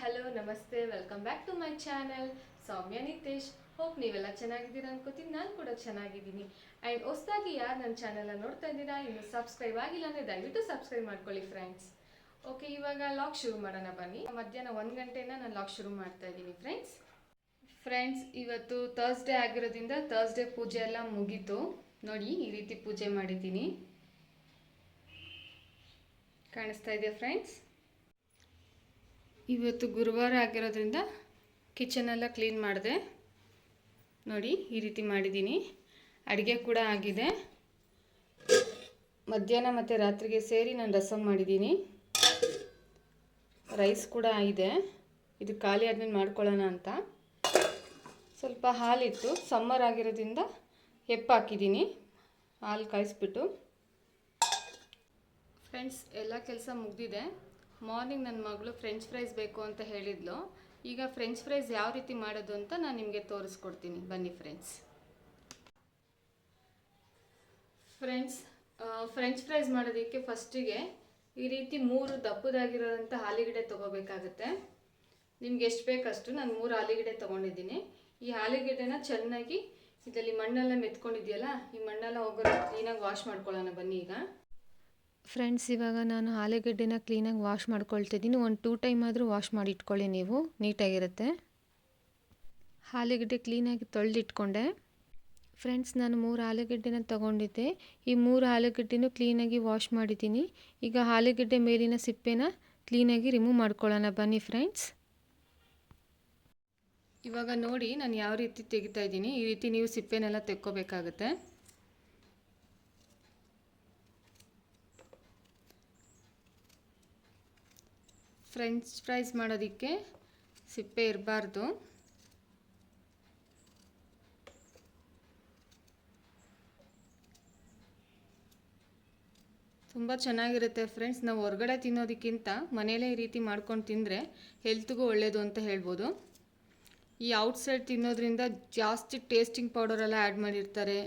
Hello, ನಮಸ್ತೆ welcome back to my channel Soumya Nitesh. Hope ನೀವೆಲ್ಲ ಚೆನ್ನಾಗಿದ್ದೀರಾ ಅನ್ಕೋತೀನಿ. ನಾನು ಕೂಡ ಚೆನ್ನಾಗಿದ್ದೀನಿ. ಆ್ಯಂಡ್ ಹೊಸದಾಗಿ ಯಾರು ನನ್ನ ಚಾನಲ್ನ ನೋಡ್ತಾ ಇದ್ದೀರಾ, ಇನ್ನು ಸಬ್ಸ್ಕ್ರೈಬ್ ಆಗಿಲ್ಲ ಅಂದರೆ ದಯವಿಟ್ಟು ಸಬ್ಸ್ಕ್ರೈಬ್ ಮಾಡ್ಕೊಳ್ಳಿ ಫ್ರೆಂಡ್ಸ್ ಓಕೆ ಇವಾಗ ಲಾಕ್ ಶುರು ಮಾಡೋಣ ಬನ್ನಿ. ಮಧ್ಯಾಹ್ನ ಒಂದು ಗಂಟೆನ ನಾನು ಲಾಕ್ ಶುರು ಮಾಡ್ತಾ ಇದ್ದೀನಿ ಫ್ರೆಂಡ್ಸ್ ಫ್ರೆಂಡ್ಸ್ ಇವತ್ತು ಥರ್ಸ್ಡೇ ಆಗಿರೋದ್ರಿಂದ ಥರ್ಸ್ಡೇ ಪೂಜೆ ಎಲ್ಲ ಮುಗೀತು. ನೋಡಿ, ಈ ರೀತಿ ಪೂಜೆ ಮಾಡಿದ್ದೀನಿ. ಕಾಣಿಸ್ತಾ ಇದೆಯಾ ಫ್ರೆಂಡ್ಸ್ ಇವತ್ತು ಗುರುವಾರ ಆಗಿರೋದ್ರಿಂದ ಕಿಚನ್ ಎಲ್ಲ ಕ್ಲೀನ್ ಮಾಡಿದೆ. ನೋಡಿ, ಈ ರೀತಿ ಮಾಡಿದ್ದೀನಿ. ಅಡುಗೆ ಕೂಡ ಆಗಿದೆ. ಮಧ್ಯಾಹ್ನ ಮತ್ತು ರಾತ್ರಿಗೆ ಸೇರಿ ನಾನು ರಸಮ್ ಮಾಡಿದ್ದೀನಿ. ರೈಸ್ ಕೂಡ ಇದೆ ಇದು ಖಾಲಿ ಆದ್ಮೇಲೆ ಮಾಡ್ಕೊಳ್ಳೋಣ ಅಂತ. ಸ್ವಲ್ಪ ಹಾಲಿತ್ತು. ಸಮ್ಮರ್ ಆಗಿರೋದ್ರಿಂದ ಹೆಪ್ಪಾಕಿದ್ದೀನಿ ಹಾಲು ಕಾಯಿಸ್ಬಿಟ್ಟು. ಫ್ರೆಂಡ್ಸ್ ಎಲ್ಲ ಕೆಲಸ ಮುಗ್ದಿದೆ. ಮಾರ್ನಿಂಗ್ ನನ್ನ ಮಗಳು ಫ್ರೆಂಚ್ ಫ್ರೈಸ್ ಬೇಕು ಅಂತ ಹೇಳಿದ್ಲು. ಈಗ ಫ್ರೆಂಚ್ ಫ್ರೈಸ್ ಯಾವ ರೀತಿ ಮಾಡೋದು ಅಂತ ನಾನು ನಿಮಗೆ ತೋರಿಸ್ಕೊಡ್ತೀನಿ. ಬನ್ನಿ ಫ್ರೆಂಡ್ಸ್ ಫ್ರೆಂಡ್ಸ್ ಫ್ರೆಂಚ್ ಫ್ರೈಸ್ ಮಾಡೋದಕ್ಕೆ ಫಸ್ಟಿಗೆ ಈ ರೀತಿ ಮೂರು ದಪ್ಪದಾಗಿರೋಂಥ ಹಾಲಿಗಡೆ ತೊಗೋಬೇಕಾಗತ್ತೆ. ನಿಮ್ಗೆ ಎಷ್ಟು ಬೇಕಷ್ಟು ನಾನು ಮೂರು ಹಾಲಿಗಡೆ ತೊಗೊಂಡಿದ್ದೀನಿ. ಈ ಆಲಿಗಡ್ಡೆನ ಚೆನ್ನಾಗಿ ಇದರಲ್ಲಿ ಮಣ್ಣೆಲ್ಲ ಮೆತ್ಕೊಂಡಿದೆಯಲ್ಲ, ಈ ಮಣ್ಣೆಲ್ಲ ಹೋಗೋದು ಕ್ಲೀನಾಗಿ ವಾಶ್ ಮಾಡ್ಕೊಳ್ಳೋಣ ಬನ್ನಿ ಈಗ. ಫ್ರೆಂಡ್ಸ್ ಇವಾಗ ನಾನು ಆಲೂಗಡ್ಡೆನ ಕ್ಲೀನಾಗಿ ವಾಶ್ ಮಾಡ್ಕೊಳ್ತಿದ್ದೀನಿ ಒಂದು ಟೂ ಟೈಮ್ ಆದರೂ ವಾಶ್ ಮಾಡಿ ಇಟ್ಕೊಳ್ಳಿ ನೀವು. ನೀಟಾಗಿರುತ್ತೆ ಆಲೂಗಡ್ಡೆ ಕ್ಲೀನಾಗಿ ತೊಳೆದಿಟ್ಕೊಂಡೆ. ಫ್ರೆಂಡ್ಸ್ ನಾನು ಮೂರು ಆಲೂಗಡ್ಡೆನ ತೊಗೊಂಡಿದ್ದೆ. ಈ ಮೂರು ಆಲೂಗಡ್ಡೆನೂ ಕ್ಲೀನಾಗಿ ವಾಶ್ ಮಾಡಿದ್ದೀನಿ. ಈಗ ಆಲೂಗಡ್ಡೆ ಮೇಲಿನ ಸಿಪ್ಪೆನ ಕ್ಲೀನಾಗಿ ರಿಮೂವ್ ಮಾಡ್ಕೊಳ್ಳೋಣ. ಬನ್ನಿ ಫ್ರೆಂಡ್ಸ್ ಇವಾಗ ನೋಡಿ ನಾನು ಯಾವ ರೀತಿ ತೆಗಿತಾ ಇದ್ದೀನಿ. ಈ ರೀತಿ ನೀವು ಸಿಪ್ಪೆನೆಲ್ಲ ತೆಕ್ಕೋಬೇಕಾಗುತ್ತೆ. ಫ್ರೆಂಚ್ ಫ್ರೈಸ್ ಮಾಡೋದಕ್ಕೆ ಸಿಪ್ಪೆ ಇರಬಾರ್ದು. ತುಂಬ ಚೆನ್ನಾಗಿರುತ್ತೆ ಫ್ರೆಂಡ್ಸ್, ನಾವು ಹೊರಗಡೆ ತಿನ್ನೋದಕ್ಕಿಂತ ಮನೇಲೇ ಈ ರೀತಿ ಮಾಡ್ಕೊಂಡು ತಿಂದರೆ ಹೆಲ್ತ್ಗೂ ಒಳ್ಳೆಯದು ಅಂತ ಹೇಳ್ಬೋದು. ಈ ಔಟ್ಸೈಡ್ ತಿನ್ನೋದ್ರಿಂದ ಜಾಸ್ತಿ ಟೇಸ್ಟಿಂಗ್ ಪೌಡರೆಲ್ಲ ಆ್ಯಡ್ ಮಾಡಿರ್ತಾರೆ.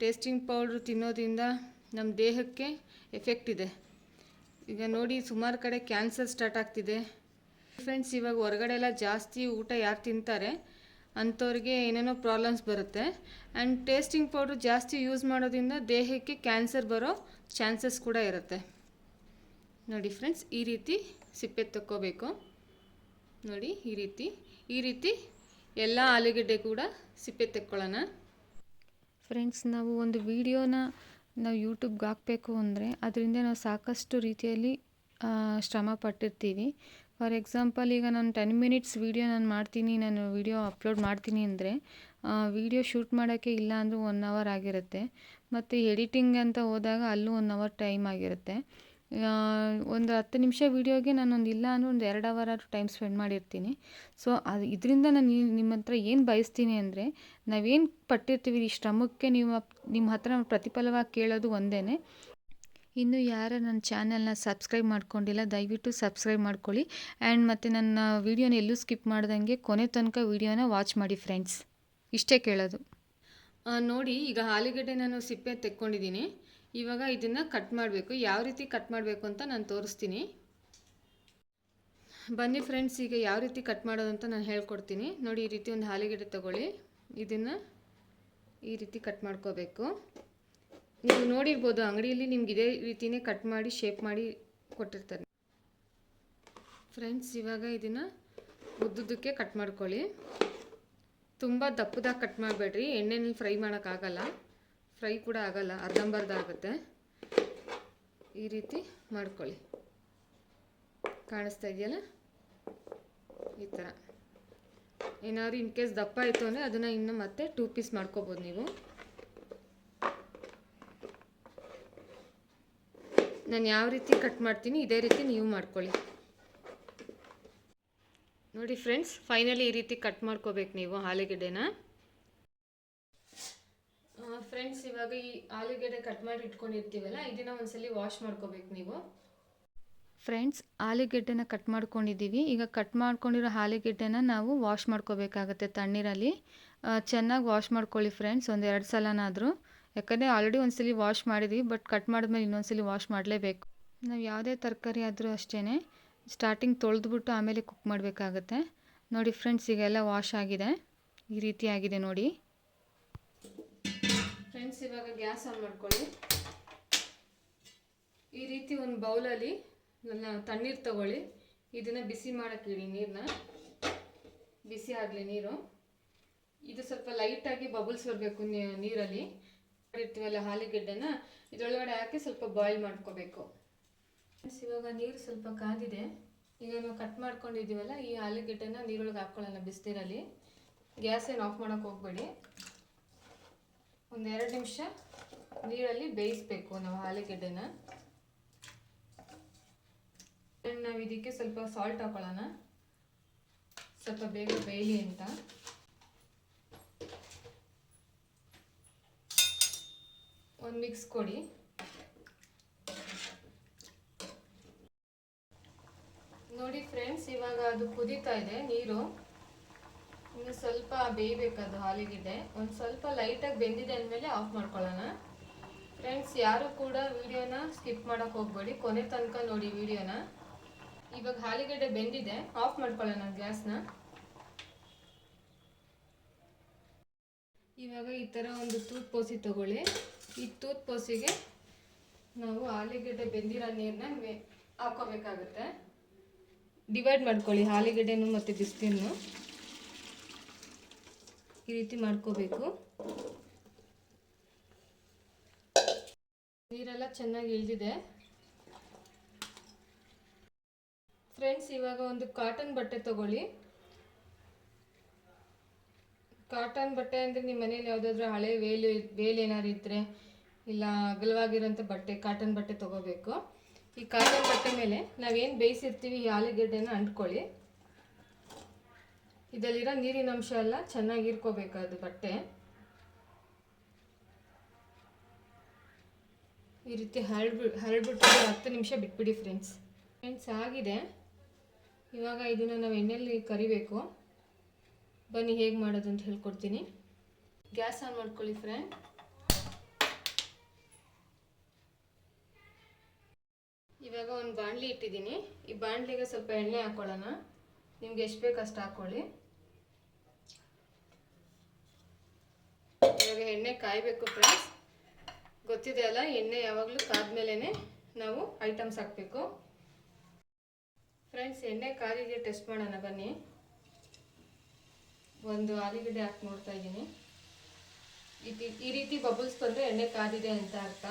ಟೇಸ್ಟಿಂಗ್ ಪೌಡ್ರ್ ತಿನ್ನೋದ್ರಿಂದ ನಮ್ಮ ದೇಹಕ್ಕೆ ಎಫೆಕ್ಟ್ ಇದೆ. ಈಗ ನೋಡಿ, ಸುಮಾರು ಕಡೆ ಕ್ಯಾನ್ಸರ್ ಸ್ಟಾರ್ಟ್ ಆಗ್ತಿದೆ. ಫ್ರೆಂಡ್ಸ್ ಇವಾಗ ಹೊರಗಡೆ ಎಲ್ಲ ಜಾಸ್ತಿ ಊಟ ಯಾರು ತಿಂತಾರೆ? ಅಂಥವ್ರಿಗೆ ಏನೇನೋ ಪ್ರಾಬ್ಲಮ್ಸ್ ಬರುತ್ತೆ. ಆ್ಯಂಡ್ ಟೇಸ್ಟಿಂಗ್ ಪೌಡ್ರ್ ಜಾಸ್ತಿ ಯೂಸ್ ಮಾಡೋದ್ರಿಂದ ದೇಹಕ್ಕೆ ಕ್ಯಾನ್ಸರ್ ಬರೋ ಚಾನ್ಸಸ್ ಕೂಡ ಇರುತ್ತೆ. ನೋಡಿ ಫ್ರೆಂಡ್ಸ್ ಈ ರೀತಿ ಸಿಪ್ಪೆ ತಕ್ಕೋಬೇಕು. ನೋಡಿ, ಈ ರೀತಿ ಈ ರೀತಿ ಎಲ್ಲ ಆಲೂಗಡ್ಡೆ ಕೂಡ ಸಿಪ್ಪೆ ತೆಕ್ಕೊಳ್ಳೋಣ. ಫ್ರೆಂಡ್ಸ್ ನಾವು ಒಂದು ವಿಡಿಯೋನ ನಾವು ಯೂಟ್ಯೂಬ್ಗೆ ಹಾಕಬೇಕು ಅಂದರೆ ಅದರಿಂದ ನಾವು ಸಾಕಷ್ಟು ರೀತಿಯಲ್ಲಿ ಶ್ರಮ ಪಟ್ಟಿರ್ತೀವಿ. ಫಾರ್ ಎಕ್ಸಾಂಪಲ್, ಈಗ ನಾನು ಟೆನ್ ಮಿನಿಟ್ಸ್ ವೀಡಿಯೋ ನಾನು ಮಾಡ್ತೀನಿ, ನಾನು ವೀಡಿಯೋ ಅಪ್ಲೋಡ್ ಮಾಡ್ತೀನಿ ಅಂದರೆ ವೀಡಿಯೋ ಶೂಟ್ ಮಾಡೋಕ್ಕೆ ಇಲ್ಲ ಅಂದರೂ ಒನ್ ಅವರ್ ಆಗಿರುತ್ತೆ. ಮತ್ತು ಎಡಿಟಿಂಗ್ ಅಂತ ಹೋದಾಗ ಅಲ್ಲೂ ಒನ್ ಅವರ್ ಟೈಮ್ ಆಗಿರುತ್ತೆ. ಒಂದು ಹತ್ತು ನಿಮಿಷ ವೀಡಿಯೋಗೆ ನಾನೊಂದು ಇಲ್ಲ ಅಂದರೂ ಒಂದು ಎರಡು ಅವರ್ ಆದರೂ ಟೈಮ್ ಸ್ಪೆಂಡ್ ಮಾಡಿರ್ತೀನಿ. ಸೊ ಅದು ಇದರಿಂದ ನಾನು ನಿಮ್ಮ ಹತ್ರ ಏನು ಬಯಸ್ತೀನಿ ಅಂದರೆ, ನಾವೇನು ಪಟ್ಟಿರ್ತೀವಿ, ಈ ಶ್ರಮಕ್ಕೆ ನೀವು ನಿಮ್ಮ ಹತ್ರ ಪ್ರತಿಫಲವಾಗಿ ಕೇಳೋದು ಒಂದೇ ಇನ್ನು ಯಾರು ನನ್ನ ಚಾನೆಲ್ನ ಸಬ್ಸ್ಕ್ರೈಬ್ ಮಾಡ್ಕೊಂಡಿಲ್ಲ, ದಯವಿಟ್ಟು ಸಬ್ಸ್ಕ್ರೈಬ್ ಮಾಡ್ಕೊಳ್ಳಿ. ಆ್ಯಂಡ್ ಮತ್ತು ನನ್ನ ವೀಡಿಯೋನ ಎಲ್ಲೂ ಸ್ಕಿಪ್ ಮಾಡ್ದಂಗೆ ಕೊನೆ ತನಕ ವೀಡಿಯೋನ ವಾಚ್ ಮಾಡಿ ಫ್ರೆಂಡ್ಸ್ ಇಷ್ಟೇ ಕೇಳೋದು. ನೋಡಿ, ಈಗ ಆಲೂಗಡ್ಡೆ ನಾನು ಸಿಪ್ಪೆ ತೆಕ್ಕೊಂಡಿದ್ದೀನಿ. ಇವಾಗ ಇದನ್ನು ಕಟ್ ಮಾಡಬೇಕು. ಯಾವ ರೀತಿ ಕಟ್ ಮಾಡಬೇಕು ಅಂತ ನಾನು ತೋರಿಸ್ತೀನಿ. ಬನ್ನಿ ಫ್ರೆಂಡ್ಸ್ ಈಗ ಯಾವ ರೀತಿ ಕಟ್ ಮಾಡೋದು ಅಂತ ನಾನು ಹೇಳ್ಕೊಡ್ತೀನಿ. ನೋಡಿ, ಈ ರೀತಿ ಒಂದು ಆಲೂಗಡ್ಡೆ ತಗೊಳ್ಳಿ. ಇದನ್ನು ಈ ರೀತಿ ಕಟ್ ಮಾಡ್ಕೋಬೇಕು. ನೀವು ನೋಡಿರ್ಬೋದು, ಅಂಗಡಿಯಲ್ಲಿ ನಿಮ್ಗೆ ಇದೇ ರೀತಿನೇ ಕಟ್ ಮಾಡಿ ಶೇಪ್ ಮಾಡಿ ಕೊಟ್ಟಿರ್ತಾರೆ. ಫ್ರೆಂಡ್ಸ್ ಇವಾಗ ಇದನ್ನು ಉದ್ದುದ್ದಕ್ಕೆ ಕಟ್ ಮಾಡ್ಕೊಳ್ಳಿ. ತುಂಬ ದಪ್ಪದಾಗ ಕಟ್ ಮಾಡಬೇಡ್ರಿ. ಎಣ್ಣೆನಲ್ಲಿ ಫ್ರೈ ಮಾಡೋಕ್ಕಾಗಲ್ಲ ಫ್ರೈ ಕೂಡ ಆಗಲ್ಲ. ಅರ್ಧಂಬರ್ಧ ಆಗುತ್ತೆ ಈ ರೀತಿ ಮಾಡ್ಕೊಳ್ಳಿ. ಕಾಣಿಸ್ತಾ ಇದೆಯಲ್ಲ? ಈ ಥರ ಏನಾದ್ರು ಇನ್ ಕೇಸ್ ದಪ್ಪ ಆಯಿತು ಅಂದರೆ ಅದನ್ನು ಇನ್ನು ಮತ್ತೆ ಟೂ ಪೀಸ್ ಮಾಡ್ಕೋಬೋದು ನೀವು. ನಾನು ಯಾವ ರೀತಿ ಕಟ್ ಮಾಡ್ತೀನಿ, ಇದೇ ರೀತಿ ನೀವು ಮಾಡ್ಕೊಳ್ಳಿ. ನೋಡಿ ಫ್ರೆಂಡ್ಸ್ ಫೈನಲಿ ಈ ರೀತಿ ಕಟ್ ಮಾಡ್ಕೋಬೇಕು ನೀವು ಆಲೂಗೆಡ್ಡೆನ. ಫ್ರೆಂಡ್ಸ್, ಇವಾಗ ಈ ಆಲೂಗೆಡ್ಡೆ ಕಟ್ ಮಾಡಿ ಇಟ್ಕೊಂಡಿರ್ತೀವಲ್ಲ, ಇದನ್ನ ಒಂದ್ಸಲಿ ವಾಶ್ ಮಾಡ್ಕೋಬೇಕು ನೀವು. ಫ್ರೆಂಡ್ಸ್, ಆಲೂಗೆಡ್ಡೆನ ಕಟ್ ಮಾಡ್ಕೊಂಡಿದ್ದೀವಿ. ಈಗ ಕಟ್ ಮಾಡ್ಕೊಂಡಿರೋ ಆಲೂಗೆಡ್ಡೆನ ನಾವು ವಾಶ್ ಮಾಡ್ಕೋಬೇಕಾಗತ್ತೆ ತಣ್ಣೀರಲ್ಲಿ. ಚೆನ್ನಾಗಿ ವಾಶ್ ಮಾಡ್ಕೊಳ್ಳಿ ಫ್ರೆಂಡ್ಸ್, ಒಂದು ಎರಡು ಸಲನಾದರೂ. ಯಾಕಂದರೆ ಆಲ್ರೆಡಿ ಒಂದ್ಸಲಿ ವಾಶ್ ಮಾಡಿದ್ವಿ ಬಟ್ ಕಟ್ ಮಾಡಿದ್ಮೇಲೆ ಇನ್ನೊಂದ್ಸಲಿ ವಾಶ್ ಮಾಡಲೇಬೇಕು. ನಾವು ಯಾವುದೇ ತರಕಾರಿ ಆದರೂ ಅಷ್ಟೇ ಸ್ಟಾರ್ಟಿಂಗ್ ತೊಳೆದ್ಬಿಟ್ಟು ಆಮೇಲೆ ಕುಕ್ ಮಾಡಬೇಕಾಗತ್ತೆ. ನೋಡಿ ಫ್ರೆಂಡ್ಸ್ ಈಗೆಲ್ಲ ವಾಶ್ ಆಗಿದೆ. ಈ ರೀತಿ ಆಗಿದೆ ನೋಡಿ. ಫ್ರೆಂಡ್ಸ್ ಇವಾಗ ಗ್ಯಾಸ್ ಆನ್ ಮಾಡ್ಕೊಳ್ಳಿ. ಈ ರೀತಿ ಒಂದು ಬೌಲಲ್ಲಿ ನನ್ನ ತಣ್ಣೀರು ತಗೊಳ್ಳಿ. ಇದನ್ನು ಬಿಸಿ ಮಾಡೋಕ್ಕಿಡಿ ನೀರನ್ನ ಬಿಸಿ ಆಗಲಿ ನೀರು. ಇದು ಸ್ವಲ್ಪ ಲೈಟಾಗಿ ಬಬಲ್ಸ್ ಬರಬೇಕು ನೀರಲ್ಲಿ. ಇರ್ತೀವಲ್ಲ ಹಾಲಿಗೆಡ್ಡೆನ. ಇದರೊಳಗಡೆ ಹಾಕಿ ಸ್ವಲ್ಪ ಬಾಯ್ಲ್ ಮಾಡ್ಕೋಬೇಕು. ಇವಾಗ ನೀರು ಸ್ವಲ್ಪ ಕಾದಿದೆ. ಈಗ ನಾವು ಕಟ್ ಮಾಡ್ಕೊಂಡಿದ್ದೀವಲ್ಲ, ಈ ಆಲೂಗೆಡ್ಡೆನ ನೀರೊಳಗೆ ಹಾಕ್ಕೊಳ್ಳೋಣ ಬಿಸಿನೀರಲ್ಲಿ. ಗ್ಯಾಸ್ ಏನು ಆಫ್ ಮಾಡೋಕೆ ಹೋಗಬೇಡಿ. ಒಂದು ಎರಡು ನಿಮಿಷ ನೀರಲ್ಲಿ ಬೇಯಿಸ್ಬೇಕು ನಾವು ಆಲೂಗೆಡ್ಡೆನ. ನಾವು ಇದಕ್ಕೆ ಸ್ವಲ್ಪ ಸಾಲ್ಟ್ ಹಾಕೊಳ್ಳೋಣ. ಸ್ವಲ್ಪ ಬೇಗ ಬೇಯಲಿ ಅಂತ. ಒಂದು ಮಿಕ್ಸ್ ಕೊಡಿ ನೋಡಿ ಫ್ರೆಂಡ್ಸ್ ಇವಾಗ ಅದು ಕುದೀತಾ ಇದೆ, ನೀರು. ಇನ್ನು ಸ್ವಲ್ಪ ಬೇಯಬೇಕು ಅದು ಹಾಲಿಗಿದೆ ಒಂದು ಸ್ವಲ್ಪ ಲೈಟಾಗಿ ಬೆಂದಿದೆ ಅಂದಮೇಲೆ ಆಫ್ ಮಾಡ್ಕೊಳ್ಳೋಣ. ಫ್ರೆಂಡ್ಸ್ ಯಾರು ಕೂಡ ವಿಡಿಯೋನ ಸ್ಕಿಪ್ ಮಾಡೋಕೆ ಹೋಗ್ಬೇಡಿ. ಕೊನೆ ತನಕ ನೋಡಿ ವಿಡಿಯೋನ. ಇವಾಗ ಹಾಲಿಗಡ್ಡೆ ಬೆಂದಿದೆ. ಆಫ್ ಮಾಡ್ಕೊಳ್ಳೋಣ ಗ್ಯಾಸ್ನ. ಇವಾಗ ಈ ಥರ ಒಂದು ತೂತ್ ಪೋಸಿ ತಗೊಳ್ಳಿ. ಈ ತೂತ್ ಪೋಸಿಗೆ ನಾವು ಆಲೂಗೆಡ್ಡೆ ಬೆಂದಿರೋ ನೀರನ್ನ ಹಾಕೋಬೇಕಾಗುತ್ತೆ. ಡಿವೈಡ್ ಮಾಡ್ಕೊಳ್ಳಿ ಆಲೂಗೆಡ್ಡೆನು ಮತ್ತು ಬಿಸ್ತಿನೂ ಈ ರೀತಿ ಮಾಡ್ಕೋಬೇಕು. ನೀರೆಲ್ಲ ಚೆನ್ನಾಗಿ ಇಳಿದಿದೆ. ಫ್ರೆಂಡ್ಸ್ ಇವಾಗ ಒಂದು ಕಾಟನ್ ಬಟ್ಟೆ ತಗೊಳ್ಳಿ. ಕಾಟನ್ ಬಟ್ಟೆ ಅಂದರೆ ನಿಮ್ಮ ಮನೇಲಿ ಯಾವುದಾದ್ರೂ ಹಳೆ ವೇಲು, ವೇಲ್ ಏನಾದ್ರು ಇದ್ದರೆ ಇಲ್ಲ ಅಗಲವಾಗಿರೋಂಥ ಬಟ್ಟೆ ಕಾಟನ್ ಬಟ್ಟೆ ತಗೋಬೇಕು. ಈ ಕಾಟನ್ ಬಟ್ಟೆ ಮೇಲೆ ನಾವೇನು ಬೇಯಿಸಿರ್ತೀವಿ ಈ ಆಲೂಗೆಡ್ಡೆನ ಅಂಟ್ಕೊಳ್ಳಿ. ಇದರಲ್ಲಿರೋ ನೀರಿನ ಅಂಶ ಎಲ್ಲ ಚೆನ್ನಾಗಿ ಇರ್ಕೋಬೇಕಾದ್ರು ಬಟ್ಟೆ. ಈ ರೀತಿ ಹರಡ್ಬಿ ಹರಡ್ಬಿಟ್ಟು ಹತ್ತು ನಿಮಿಷ ಬಿಟ್ಬಿಡಿ ಫ್ರೆಂಡ್ಸ್. ಫ್ರೆಂಡ್ಸ್, ಆಗಿದೆ. ಇವಾಗ ಇದನ್ನು ನಾವು ಎಣ್ಣೆಯಲ್ಲಿ ಕರಿಬೇಕು. ಬನ್ನಿ ಹೇಗೆ ಮಾಡೋದು ಅಂತ ಹೇಳ್ಕೊಡ್ತೀನಿ. ಗ್ಯಾಸ್ ಆನ್ ಮಾಡ್ಕೊಳ್ಳಿ ಫ್ರೆಂಡ್. ಇವಾಗ ಒಂದು ಬಾಣಲಿ ಇಟ್ಟಿದ್ದೀನಿ. ಈ ಬಾಣಲಿಗೆ ಸ್ವಲ್ಪ ಎಣ್ಣೆ ಹಾಕ್ಕೊಳ್ಳೋಣ ನಿಮ್ಗೆ ಎಷ್ಟು ಬೇಕು ಅಷ್ಟು ಹಾಕ್ಕೊಳ್ಳಿ ಇವಾಗ ಎಣ್ಣೆ ಕಾಯಬೇಕು ಫ್ರೆಂಡ್ಸ್ ಗೊತ್ತಿದೆ ಅಲ್ಲ, ಎಣ್ಣೆ ಯಾವಾಗಲೂ ಕಾದ್ಮೇಲೆ ನಾವು ಐಟಮ್ಸ್ ಹಾಕಬೇಕು. ಫ್ರೆಂಡ್ಸ್ ಎಣ್ಣೆ ಕಾದಿದೆ ಟೆಸ್ಟ್ ಮಾಡೋಣ, ಬನ್ನಿ. ಒಂದು ಆಲೂಗಡ್ಡೆ ಹಾಕಿ ನೋಡ್ತಾ ಇದ್ದೀನಿ. ಈ ರೀತಿ ಬಬಲ್ಸ್ ಬಂದರೆ ಎಣ್ಣೆ ಕಾದಿದೆ ಅಂತ ಅರ್ಥ.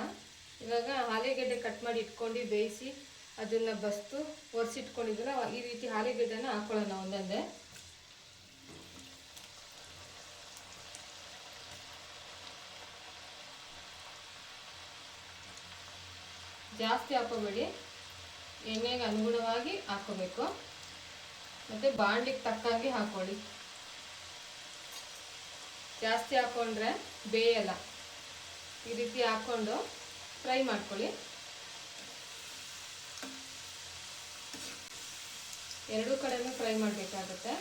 ಇವಾಗ ಆಲೂಗೆಡ್ಡೆ ಕಟ್ ಮಾಡಿ ಇಟ್ಕೊಂಡು ಬೇಯಿಸಿ ಅದನ್ನು ಬಸ್ತು ಒರೆಸಿಟ್ಕೊಂಡಿದ್ರೆ ಈ ರೀತಿ ಆಲೂಗೆಡ್ಡೆನ ಹಾಕೊಳ್ಳೋಣ ಒಂದೊಂದೇ. ಜಾಸ್ತಿ ಹಾಕೋಬೇಡಿ. ಎಣ್ಣೆಗೆ ಅನುಗುಣವಾಗಿ ಹಾಕೋಬೇಕು. ಮತ್ತು ಬಾಣ್ಲಿಗೆ ತಕ್ಕಂಗೆ ಹಾಕೊಳ್ಳಿ. ಜಾಸ್ತಿ ಹಾಕ್ಕೊಂಡ್ರೆ ಬೇಯಲ್ಲ. ಈ ರೀತಿ ಹಾಕ್ಕೊಂಡು ಫ್ರೈ ಮಾಡ್ಕೊಳ್ಳಿ. ಎರಡೂ ಕಡೆನೂ ಫ್ರೈ ಮಾಡಬೇಕಾಗುತ್ತೆ.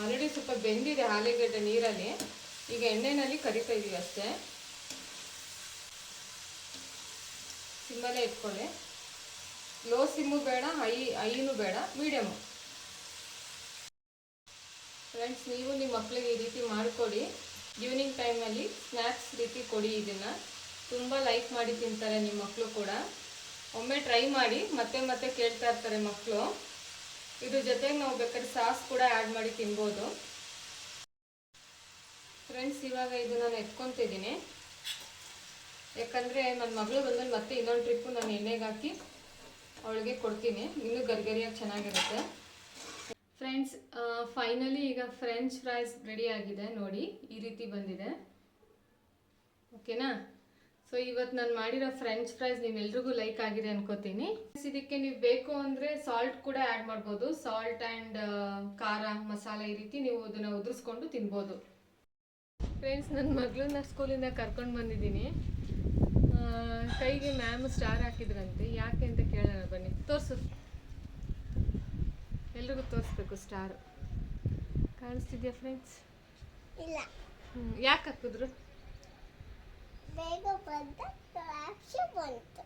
ಆಲ್ರೆಡಿ ಸ್ವಲ್ಪ ಬೆಂದಿದೆ ಆಲೂಗಡ್ಡೆ ನೀರಲ್ಲಿ. ಈಗ ಎಣ್ಣೆನಲ್ಲಿ ಕರಿತಾ ಇದೀವಿ ಅಷ್ಟೇ. ಸಿಮ್ಮಲ್ಲೇ ಇಟ್ಕೊಳ್ಳಿ. ಲೋ ಸಿಮ್ಮು ಬೇಡ ಹೈ ಹೈನೂ ಬೇಡ ಮೀಡಿಯಮು ಫ್ರೆಂಡ್ಸ್ ನೀವು ನಿಮ್ಮ ಮಕ್ಕಳಿಗೆ ಈ ರೀತಿ ಮಾಡಿಕೊಡಿ ಈವ್ನಿಂಗ್ ಟೈಮಲ್ಲಿ ಸ್ನ್ಯಾಕ್ಸ್ ರೀತಿ ಕೊಡಿ ಇದನ್ನು. ತುಂಬ ಲೈಕ್ ಮಾಡಿ ತಿಂತಾರೆ ನಿಮ್ಮ ಮಕ್ಕಳು ಕೂಡ. ಒಮ್ಮೆ ಟ್ರೈ ಮಾಡಿ ಮತ್ತೆ ಮತ್ತೆ ಕೇಳ್ತಾ ಇರ್ತಾರೆ ಮಕ್ಕಳು ಇದ್ರ ಜೊತೆಗೆ ನಾವು ಬೇಕಾದ್ರೆ ಸಾಸ್ ಕೂಡ ಆ್ಯಡ್ ಮಾಡಿ ತಿನ್ಬೋದು. ಫ್ರೆಂಡ್ಸ್ ಇವಾಗ ಇದು ನಾನು ಎತ್ಕೊತಿದ್ದೀನಿ. ಯಾಕಂದರೆ ನನ್ನ ಮಗಳು ಬಂದಲ್ಲಿ ಮತ್ತೆ ಇನ್ನೊಂದು ಟ್ರಿಪ್ಪು ನಾನು ಎಣ್ಣೆಗೆ ಹಾಕಿ ಅವಳಿಗೆ ಕೊಡ್ತೀನಿ. ಇನ್ನೂ ಗರಿಗರಿಯಾಗಿ ಚೆನ್ನಾಗಿರುತ್ತೆ. ಫ್ರೆಂಡ್ಸ್ ಫೈನಲಿ ಈಗ ಫ್ರೆಂಚ್ ಫ್ರೈಸ್ ರೆಡಿ ಆಗಿದೆ ನೋಡಿ, ಈ ರೀತಿ ಬಂದಿದೆ. ಓಕೆನಾ ಸೊ ಇವತ್ತು ನಾನು ಮಾಡಿರೋ ಫ್ರೆಂಚ್ ಫ್ರೈಸ್ ನೀವೆಲ್ರಿಗೂ ಲೈಕ್ ಆಗಿದೆ ಅನ್ಕೋತೀನಿ. ಇದಕ್ಕೆ ನೀವು ಬೇಕು ಅಂದರೆ ಸಾಲ್ಟ್ ಕೂಡ ಆ್ಯಡ್ ಮಾಡ್ಬೋದು. ಸಾಲ್ಟ್ ಆ್ಯಂಡ್ ಖಾರ, ಮಸಾಲೆ ಈ ರೀತಿ ನೀವು ಅದನ್ನು ಉದುರಿಸ್ಕೊಂಡು ತಿನ್ಬೋದು. ಫ್ರೆಂಡ್ಸ್ ನನ್ನ ಮಗಳನ್ನ ಸ್ಕೂಲಿಂದ ಕರ್ಕೊಂಡು ಬಂದಿದ್ದೀನಿ. ಕೈಗೆ ಮ್ಯಾಮ್ ಸ್ಟಾರ್ ಹಾಕಿದ್ರಂತೆ. ಯಾಕೆ ಅಂತ ಕೇಳೋಣ ಬನ್ನಿ. ತೋರಿಸು. ಎಲ್ರಿಗೂ ತೋರಿಸ್ಬೇಕು ಸ್ಟಾರ್ ಕಾಣಿಸ್ತಿದ್ಯಾ ಫ್ರೆಂಡ್ಸ್ ಇಲ್ಲ. ಯಾಕೆ ಹಾಕಿದ್ರು? ಬೇಗ ಬಂದ ಕ್ಲಾಪ್ಸ್ ಬಂತು.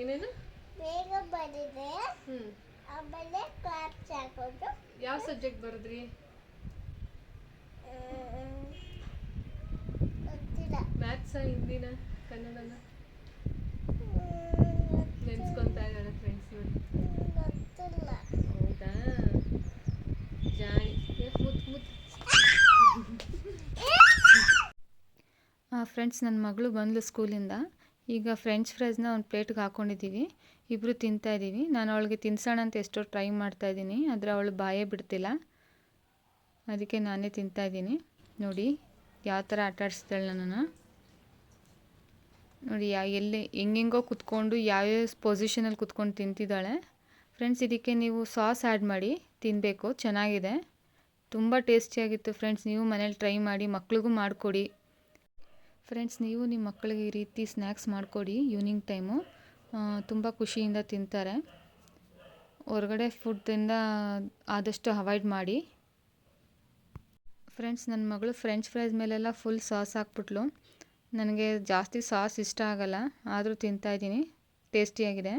ಏನೇನು? ಬೇಗ ಬಂದಿದೆ. ಹ್ಞೂ ಆಮೇಲೆ ಕ್ಲಾಪ್ಸ್ ಹಾಕೋದು. ಯಾವ ಸಬ್ಜೆಕ್ಟ್ ಬರೆದ್ರಿ? ಗೊತ್ತಿಲ್ಲ. ಮ್ಯಾಥ್ಸ ಹಿಂದಿನ ಕನ್ನಡನ? ನೆನ್ಸ್ಕೊಂತ ಇದ್ದಾಳೆ ಫ್ರೆಂಡ್ಸ್ ನೋಡಿ. ಫ್ರೆಂಡ್ಸ್ ನನ್ನ ಮಗಳು ಬಂದಳು ಸ್ಕೂಲಿಂದ. ಈಗ ಫ್ರೆಂಚ್ ಫ್ರೈಸ್ನ ಒಂದು ಪ್ಲೇಟ್ಗೆ ಹಾಕ್ಕೊಂಡಿದ್ದೀವಿ ಇಬ್ಬರು ತಿಂತಾ ಇದ್ದೀವಿ ನಾನು ಅವಳಿಗೆ ತಿನ್ಸೋಣ ಅಂತ ಎಷ್ಟೋ ಟ್ರೈ ಮಾಡ್ತಾ ಇದ್ದೀನಿ ಆದರೆ ಅವಳು ಬಾಯೇ ಬಿಡ್ತಿಲ್ಲ. ಅದಕ್ಕೆ ನಾನೇ ತಿಂತಾ ಇದ್ದೀನಿ ನೋಡಿ, ಯಾವ ಥರ ಆಟ ಆಡಿಸ್ತಾಳೆ ನನ್ನನ್ನು. ನೋಡಿ, ಯಾ, ಎಲ್ಲಿ, ಹೆಂಗೆಂಗೋ ಕುತ್ಕೊಂಡು, ಯಾವ್ಯಾವ ಪೊಸಿಷನಲ್ಲಿ ಕುತ್ಕೊಂಡು ತಿಂತಿದ್ದಾಳೆ. ಫ್ರೆಂಡ್ಸ್ ಇದಕ್ಕೆ ನೀವು ಸಾಸ್ ಆ್ಯಡ್ ಮಾಡಿ. ತಿನ್ನಬೇಕು ಚೆನ್ನಾಗಿದೆ. ತುಂಬ ಟೇಸ್ಟಿಯಾಗಿತ್ತು ಫ್ರೆಂಡ್ಸ್, ನೀವು ಮನೇಲಿ ಟ್ರೈ ಮಾಡಿ, ಮಕ್ಳಿಗೂ ಮಾಡಿಕೊಡಿ. ಫ್ರೆಂಡ್ಸ್, ನೀವು ನಿಮ್ಮ ಮಕ್ಕಳಿಗೆ ಈ ರೀತಿ ಸ್ನ್ಯಾಕ್ಸ್ ಮಾಡಿಕೊಡಿ, ಈವ್ನಿಂಗ್ ಟೈಮು. ತುಂಬ ಖುಷಿಯಿಂದ ತಿಂತಾರೆ. ಹೊರಗಡೆ ಫುಡ್ದಿಂದ ಆದಷ್ಟು ಅವಾಯ್ಡ್ ಮಾಡಿ. ಫ್ರೆಂಡ್ಸ್, ನನ್ನ ಮಗಳು ಫ್ರೆಂಚ್ ಫ್ರೈಸ್ ಮೇಲೆಲ್ಲ ಫುಲ್ ಸಾಸ್ ಹಾಕ್ಬಿಟ್ಲು. ನನಗೆ ಜಾಸ್ತಿ ಸಾಸ್ ಇಷ್ಟ ಆಗಲ್ಲ, ಆದರೂ ತಿಂತಾಯಿದ್ದೀನಿ ಟೇಸ್ಟಿಯಾಗಿದೆ.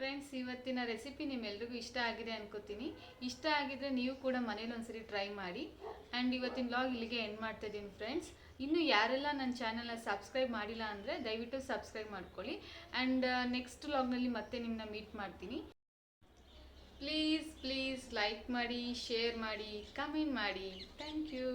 ಫ್ರೆಂಡ್ಸ್ ಇವತ್ತಿನ ರೆಸಿಪಿ ನಿಮ್ಮೆಲ್ರಿಗೂ ಇಷ್ಟ ಆಗಿದೆ ಅನ್ಕೋತೀನಿ. ಇಷ್ಟ ಆಗಿದ್ರೆ ನೀವು ಕೂಡ ಮನೇಲಿ ಒಂದ್ಸರಿ ಟ್ರೈ ಮಾಡಿ. ಆ್ಯಂಡ್ ಇವತ್ತಿನ ಬ್ಲಾಗ್ ಇಲ್ಲಿಗೆ ಎಂಡ್ ಮಾಡ್ತಾ ಇದ್ದೀನಿ ಫ್ರೆಂಡ್ಸ್ ಇನ್ನು ಯಾರೆಲ್ಲ ನನ್ನ ಚಾನಲ್ನ ಸಬ್ಸ್ಕ್ರೈಬ್ ಮಾಡಿಲ್ಲ ಅಂದರೆ ದಯವಿಟ್ಟು ಸಬ್ಸ್ಕ್ರೈಬ್ ಮಾಡ್ಕೊಳ್ಳಿ. ಆ್ಯಂಡ್ ನೆಕ್ಸ್ಟ್ ವ್ಲಾಗ್ನಲ್ಲಿ ಮತ್ತೆ ನಿಮ್ಮನ್ನ ಮೀಟ್ ಮಾಡ್ತೀನಿ. ಪ್ಲೀಸ್ ಪ್ಲೀಸ್ ಲೈಕ್ ಮಾಡಿ ಶೇರ್ ಮಾಡಿ ಕಮೆಂಟ್ ಮಾಡಿ. Thank you